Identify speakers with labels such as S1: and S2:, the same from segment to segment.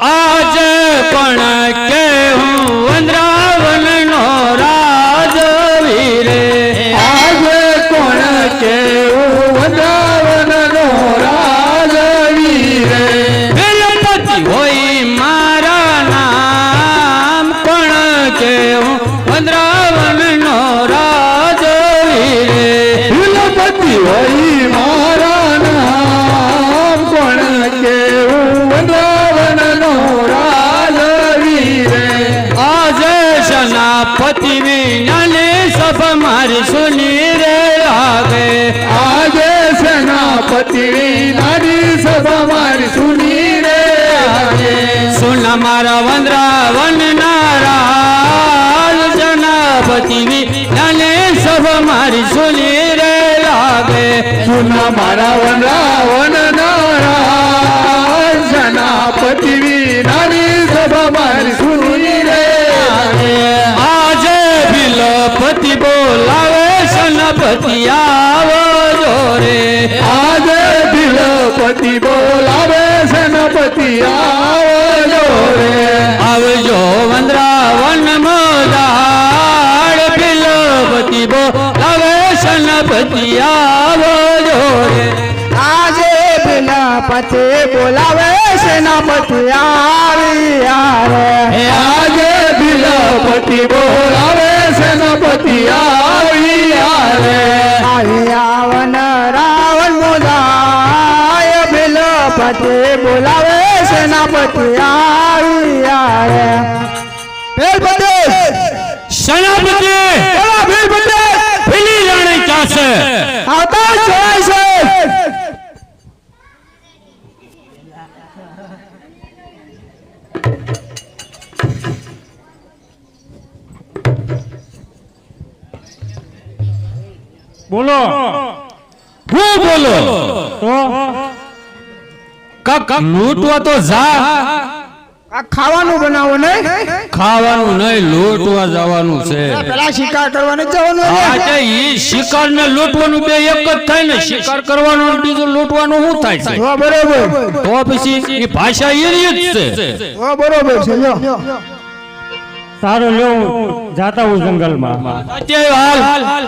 S1: આજ પણ
S2: लागे आगे सेनापति नारी सभा
S1: मारी सुनी रे। आगे। सुन हमारा वंद्रावन नाराज सेनापति नाने सभा
S2: मारी सुनी रे। लागे सुन हमारा वंद्रावन नाराज सेनापति
S1: नारी सभा मारी सुनी रे। आगे। आज बिलपति
S2: बोलावे સેનાપતિ
S1: આવો જોરે
S2: આજે દિલપતિ બોલાવે સેનાપતિ આવજો રે.
S1: આવજો વંદ્રાવન મોદાડ દિલપતિ બોલાવે સેનાપતિયા આવો જોરે
S3: આજે દિલપતિ બોલાવે સેનાપતિ આવી રે
S1: હે
S2: આજે દિલપતિ બોલાવે સેનાપતિ આવી રે
S3: આવી આવન રાવણ મુદાય પતિ બોલાવે સેનાપતિ આવી. બોલો.
S1: હું બોલો?
S4: તો?
S1: કાક લૂંટવા તો જા.
S3: આ ખાવાનું બનાવો ને
S1: ખાવાનું નહીં લૂંટવા જવાનું છે.
S3: પેલા શિકાર કરવાને જવાનું છે
S1: આજે ઈ શિકાર ને લૂંટવાનું બે એક જ થાય ને. શિકાર કરવાનું બીજું લૂંટવાનું શું થાય છે?
S3: હા બરોબર.
S1: તો પછી એ ભાષા એની જ છે.
S3: હા બરોબર છે લ્યો.
S4: સારું લ્યો. જાતા હું જંગલમાં.
S1: અત્યારે હાલ.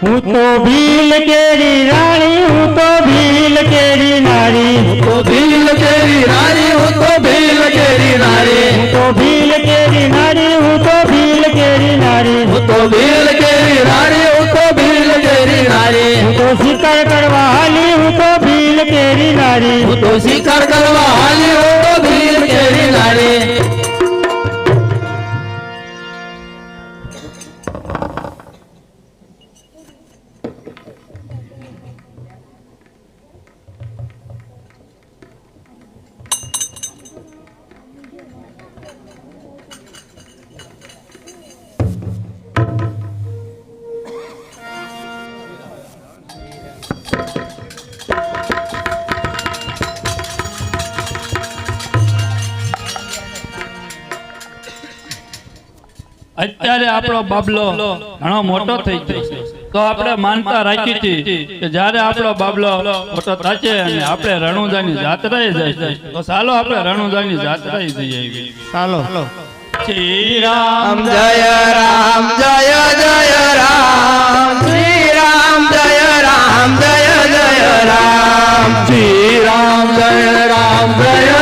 S4: હું તો ભીલ કેરી રાણી હું તો ભીલ કેરી નારી
S2: તો ભીલ કેરી નારી હું તો ભીલ કેરી નારી
S4: હું તો ભીલ કેરી નારી હું તો ભીલ કેરી નારી
S2: હું તો ભીલ કેરી નારી હું તો ભીલ કેરી નારી
S4: હું તો શિકાર કરવા હાલી હું તો ભીલ કેરી નારી
S2: હું તો શિકાર કરવા હાલી હું તો ભીલ કેરી નારી
S5: આપણો બાબલો ઘણો મોટો થઈ ગયો. તો આપણે માનતા રાખી હતી કે જ્યારે આપણો બાબલો મોટો થશે અને આપણે રણુજાની જાત્રાએ જશે તો ચાલો આપણે રણુજાની જાત્રાએ જઈ આવીએ
S3: ચાલો.
S5: શ્રી રામ
S3: જય રામ જય જય રામ. શ્રી રામ જય રામ જય જય રામ.
S2: શ્રી રામ જય રામ જય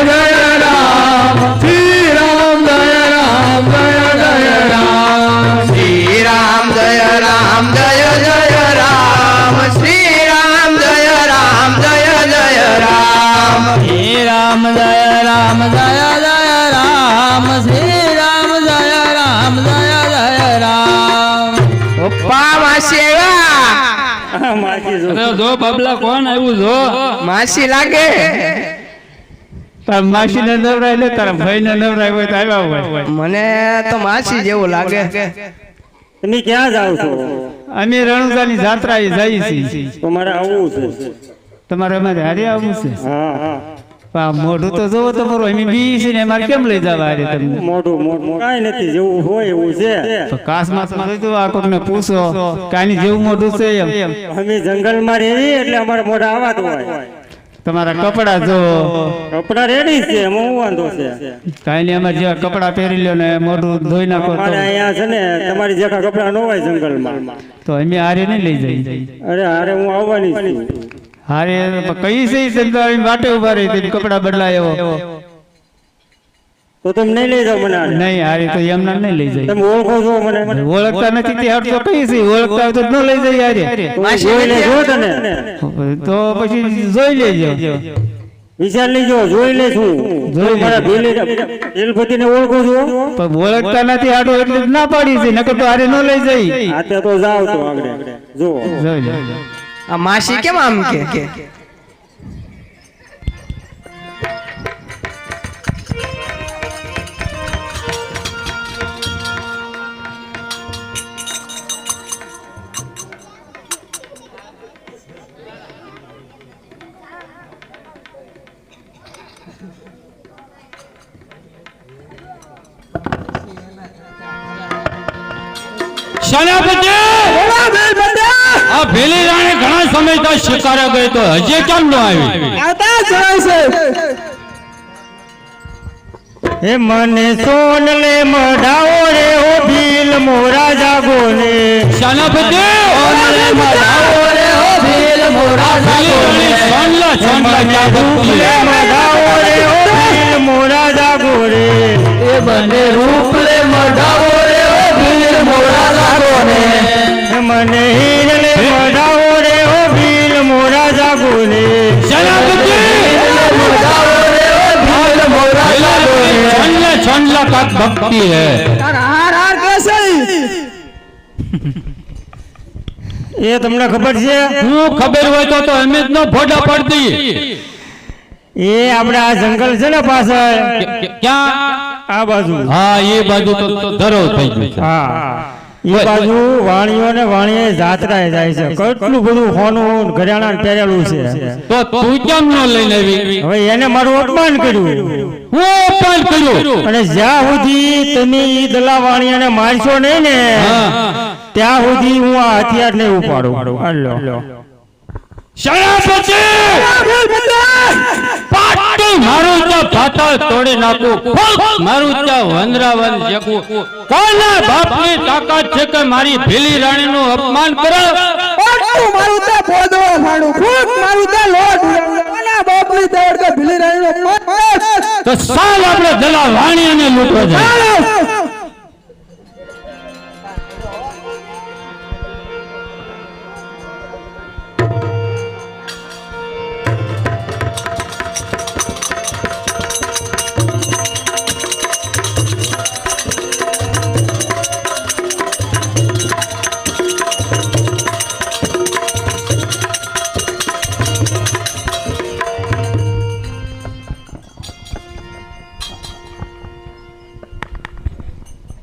S4: જો
S5: બાબલા કોણ આવ્યું જો
S3: માસી લાગે.
S4: તાર માસી ને નવરાય લે તારા ભાઈ ને નવરાય હોય તો આવ્યા હોય.
S3: મને તો માસી જેવું લાગે.
S4: તમે ક્યાં જાવ છો? અમે રણુજાની જાત્રા એ જઈએ છીએ. તમારે આવવું છે. તમારે અમારે હારે આવવું છે? હા હા. મોઢું તો જોવો તમારું એમ બી છે ને મારે કેમ લઈ જવા રે તમને
S6: મોઢું મોઢું કાઈ નથી જેવું હોય એવું છે.
S4: તો કાસમાં તો જોઈતું આ કોકને પૂછો કાની જેવું મોઢું છે એમ.
S6: અમે જંગલમાં રહીએ એટલે અમાર મોઢા આવા જ હોય.
S4: તમારા કપડા જો.
S6: કપડા રેડી છે હું વાંધો છે.
S4: કાઈ નહીં અમારે જેવા કપડા પહેરી લ્યો ને મોઢું ધોઈ નાખો તો.
S6: અમારે અહીંયા છે ને તમારી જેવા કપડા ન હોય જંગલમાં.
S4: તો અમે હારે નહીં લઈ જઈએ.
S6: અરે આરે હું આવવાની છું.
S4: હારે કઈ છે સંતાવી માટે ઊભા રહી તે કપડા બદલાય એવો
S6: તો તમે નહીં લઈ જાઓ મને
S4: નહીં હારે તો એમના નહીં લઈ જાય.
S6: તમે ઓળખો છો મને.
S4: ઓળખતા નથી તે હાર તો કઈ છે ઓળખતા હોય તો ન લઈ જાય હારે.
S6: જોઈ લેજો તને.
S4: તો પછી જોઈ લેજો.
S6: વિચાર લેજો જોઈ લે છું
S4: જોઈ લેજો.
S6: મારા ભીલે ભીલપતિને ઓળખો છો?
S4: પણ ઓળખતા નથી હાડો એટલે ના પાડી છે નકર તો હારે ન લઈ જાય.
S6: આ તો જાવ તો આગળ. જો
S4: જોઈ લે
S7: આ માસી કેમ આમ કે
S1: Shut up and do! આ ભેલી રાણી ઘણા સમયથી શિકારે ગઈ તો હજી કેમ ન આવી
S6: હે મને સોન લે મઢાવો રે ઓ ભીલ મોરા જાગો ને
S1: સેનાપતિ ઓ ભીલ મોરા જાગો ક્યાં સોન
S6: લે
S1: સોન લે
S6: મઢાવો રે ઓ ભીલ મોરા જાગો રે
S8: એ બને રૂપ લે મઢાવો રે ઓ ભીલ મોરા જાગો ને
S6: હે મને
S1: સોનલા કાક ભક્તિ હે.
S6: એ તમને ખબર છે?
S1: હું ખબર હોય તો તો અમે જ ન ફોટા પાડી દઈએ
S6: એ આપણે આ જંગલ છે ને પાછળ.
S1: ક્યાં?
S6: આ બાજુ.
S1: હા એ બાજુ તો તો ધરો થઈ ગયું છે.
S6: હા. એ બાજુ વાણીઓ ને વાણીએ જાત્રા જાય છે. કેટલું બધું હોનું ઘરેણા પહેરેલું છે.
S1: તો તું કેમ ન લઈને આવી?
S6: હવે એને મારું અપમાન કર્યું.
S1: હું પણ કર્યું?
S6: અને જ્યાં સુધી તમે ઈ દલા ને મારશો નહીં ને ત્યાં સુધી હું આ હથિયાર નહીં ઉપાડું. હાલો.
S1: શાળા પાટું મારું તો ભાતા તોડી નાખું. મારું તો વંદરાવન જેકું. કોના બાપની તાકાત છે કે મારી ભીલી રાણીનું અપમાન કરે
S3: મારું તો પોદો ખાડું ખૂબ મારું તો લોટ કોના બાપની દોડ ભીલી રાણીનો
S1: તો સાલ આપણે જલા વાણી અને લૂંટો
S7: જાય.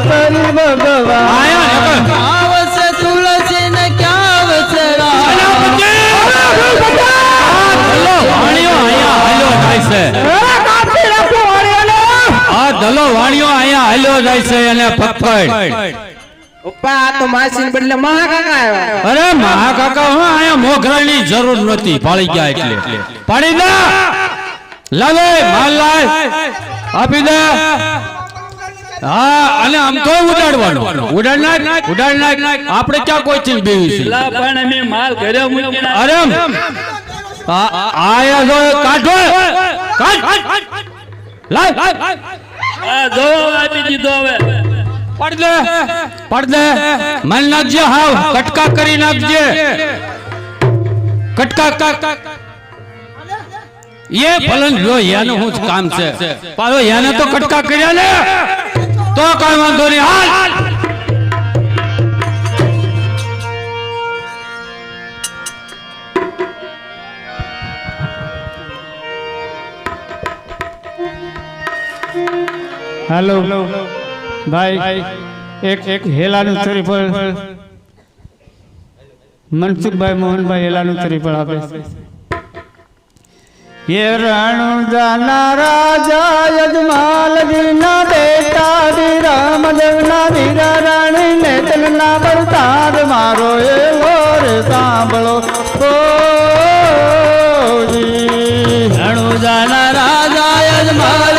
S3: કરી ભગવાન
S8: આવશે તુલસી ને
S1: અને પથ્થર
S7: પપ્પા તો માસી બદલે મહાકાકા આવ્યા
S1: અરે હું અહીંયા મોઘરાની જરૂર નથી પાળી ગયા એટલે પાડી દે. લાવે, માલ લાય. આપી દે. હા અને આમ તો ઉડાડવાનો. ઉડાડ નાખ ઉડાડ નાખ આપણે ક્યાં કોઈ ચીજ બેવી છે?
S5: પણ અમે માલ ઘરે મૂકીને
S1: અરે આયા જો કાઢો કાઢ. લાવ.
S5: આ જો આપી દીધો હવે.
S1: પડદે પડદે મન નાખજે હાવ. કટકા કરી નાખજે. કટકા કા એ ફલન જો યાનું શું કામ છે. પાછો યાને તો કટકા કર્યા ને. તો કઈ વાંધો નહીં હાલ.
S4: હેલો. ભાઈ એક એક હેલાનું શરીફળ મનસુખભાઈ મોહનભાઈ હેલાનું શરીફળ આપે. રણુદાના રાજા યજમાલ દીના બેટા દી રામદેવના દીરા રાણી ને તલના પડતાર મારો એ રે સાંભળો.
S1: ઓ
S4: રણુદાના રાજા યજમાલ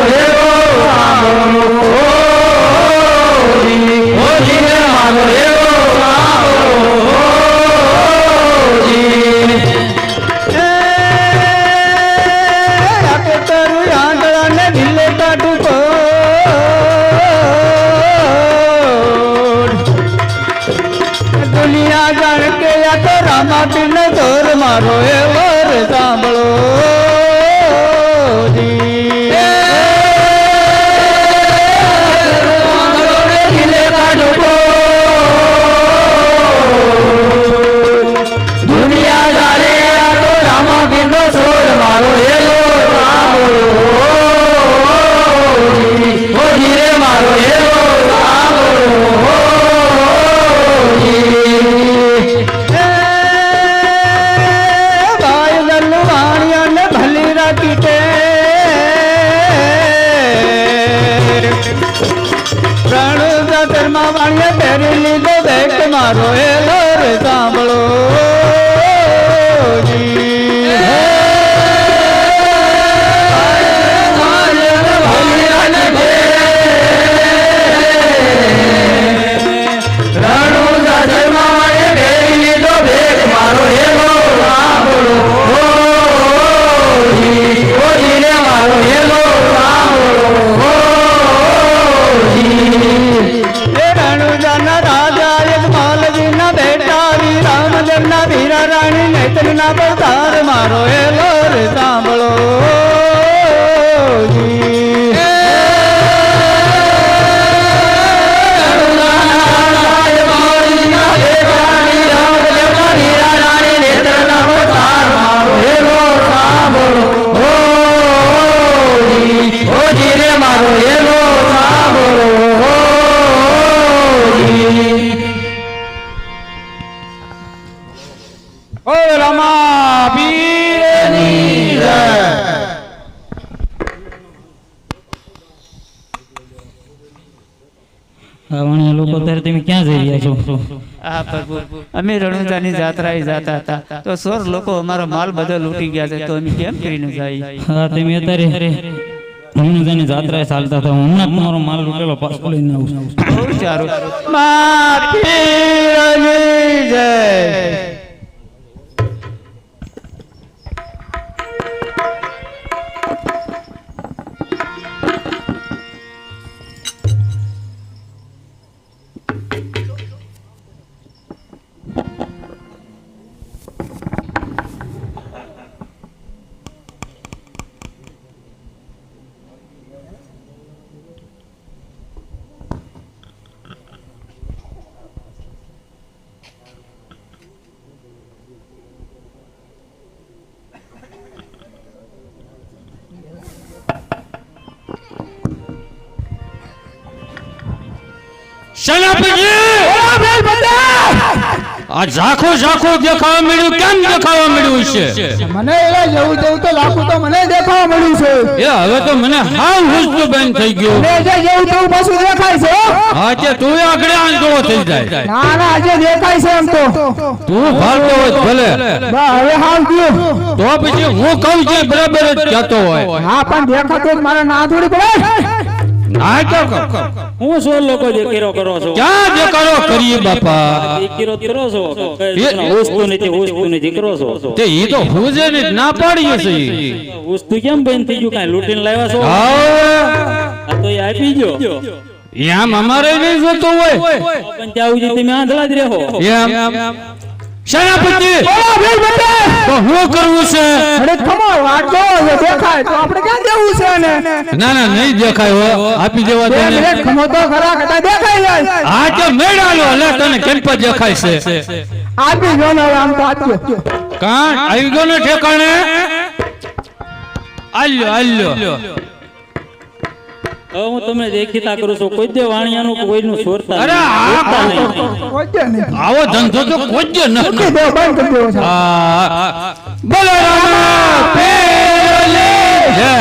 S4: માટીનો તોર મારો એ વર સાંભળો જી.
S7: વાણિયા પહેરી લીધો દેખ મારો એ રે સાંભળો જી.
S9: રાણી
S7: નેત્રના મારો એલો રે સાંભળો જી.
S8: વાણિયા લોકો અત્યારે તમે ક્યાં જઈ રહ્યા છો?
S4: આ પ્રભુ. અમે રણુજાની જાત્રાએ જાતા હતા. તો સોર લોકો અમારો માલ બધો લૂંટી ગયા છે. તો અમે કેમ કરીને જાય
S8: હા તમે અત્યારે રણુજાની જાત્રાએ ચાલતા હતા. હું હમણાં તમારો માલ લૂંટેલો પાછો લઈને આવું
S4: બહુ સારું.
S7: મા પીરની જય.
S1: આ ઝાખો ઝાખો દેખાવા મળ્યું. કેમ દેખાવા મળ્યું છે?
S7: મને એવા જેવું જેવું તો લાખું તો મને દેખાવા મળ્યું છે.
S1: એ હવે તો મને હાવ હુસ્તો બેન થઈ ગયો.
S7: ને જે જેવું તેવું પાછું દેખાય છે હો.
S1: તે તું આગળ આંધળો થઈ જાય.
S7: ના ના આજે દેખાય છે એમ તો.
S1: તું ભાળતો હોય તો ભલે.
S7: બા, હવે હાલ ગયું
S1: તો પછી હું કહું છે બરાબર જ કહેતો હોય.
S7: હા પણ દેખાતો જ મારે ના થોડી પડે.
S1: ના કહો.
S8: હું સો લોકો દેખીરો કરો છો?
S1: ક્યાં દેખાડો કરીએ બાપા.
S8: દેખીરો કરો છો?
S1: એ-
S8: વસ્તુ નથી વસ્તુ નથી કરો છો?
S1: તે ઈ તો હુજે ને ના પાડીએ છે ઈ.
S8: વસ્તુ કેમ બંધ થઈ ગયું? કાંઈ લૂટીને લાવ્યા છો?
S1: હા
S8: તો એ આપી જો
S1: એમ અમારે નહીં જોતું હોય.
S8: સુધી તમે આંધળા જ રહો.
S1: એમ. સેનાપતિ! તો હું કરવું છે?
S7: અરે કમાલ વાંચો જો દેખાય તો આપણે ક્યાં દેવું છે ને
S1: ના ના નહીં દેખાય હો આપી દેવા દે ને
S7: ખમો તો ખરા કદા દેખાય જાય
S1: હા તો મેળાલો લે તને કેમ પર દેખાય છે?
S7: આપી જો ને આમ તો આપ્યો
S1: કાં? આવી ગયો ને ઠેકાણે? આલ્યો આલ્યો.
S8: હું તમને દેખીતા કરું છું કોઈ દે વાણિયાનું કોઈનું સોરતા
S1: અરે
S8: નહીં.
S1: કોઈ
S8: દે નહીં.
S1: આવો ધંધો તો કોઈ દે ન કરે.
S7: દો બંધ કરી દેવો છે
S1: હા બોલો રામા પેલે જય